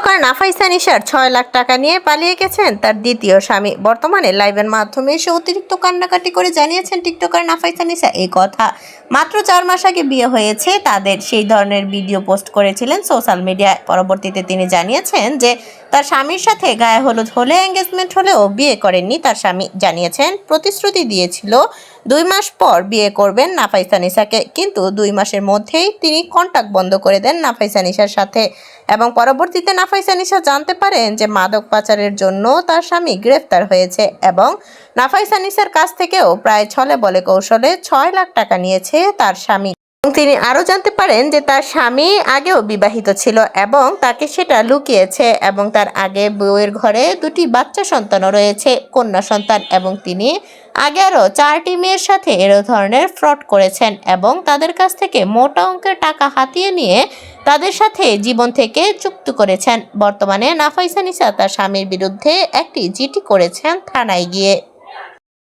TikToker Nafisa নিশার ছয় লাখ টাকা নিয়ে পালিয়ে গেছেন তার দ্বিতীয় স্বামী। বর্তমানে লাইভের মাধ্যমে এসে অতিরিক্ত কান্নাকাটি করে জানিয়েছেন টিকটকার নাফাইসা নিশা এই কথা। মাত্র চার মাস আগে বিয়ে হয়েছে তাদের। সেই ধরনের ভিডিও পোস্ট করেছিলেন সোশ্যাল মিডিয়ায়। পরবর্তীতে তিনি জানিয়েছেন যে তার স্বামীর সাথে গায়ে হলুদ হলে এঙ্গেজমেন্ট হলেও বিয়ে করেননি তার স্বামী। জানিয়েছেন, প্রতিশ্রুতি দিয়েছিল দুই মাস পর বিয়ে করবেন নাফাইসা নিসাকে। কিন্তু দুই মাসের মধ্যেই তিনি কন্ট্যাক্ট বন্ধ করে দেন নাফাইসা নিসার সাথে। এবং পরবর্তীতে নাফাইসা নিসা জানতে পারেন যে মাদক পাচারের জন্য তার স্বামী গ্রেফতার হয়েছে এবং নাফাইসা নিসার কাছ থেকেও প্রায় ছলে বলে কৌশলে ছয় লাখ টাকা নিয়েছে তার স্বামী। এবং তিনি আরও জানতে পারেন যে তার স্বামী আগেও বিবাহিত ছিল এবং তাকে সেটা লুকিয়েছে এবং তার আগে বউয়ের ঘরে দুটি বাচ্চা সন্তানও রয়েছে, কন্যা সন্তান এবং তিনি আগে আরও চারটি মেয়ের সাথে এর ধরনের ফ্রড করেছেন এবং তাদের কাছ থেকে মোটা অঙ্কের টাকা হাতিয়ে নিয়ে তাদের সাথে জীবন থেকে চুক্ত করেছেন। বর্তমানে নাফাইসা নিসা তার স্বামীর বিরুদ্ধে একটি জিটি করেছেন থানায় গিয়ে।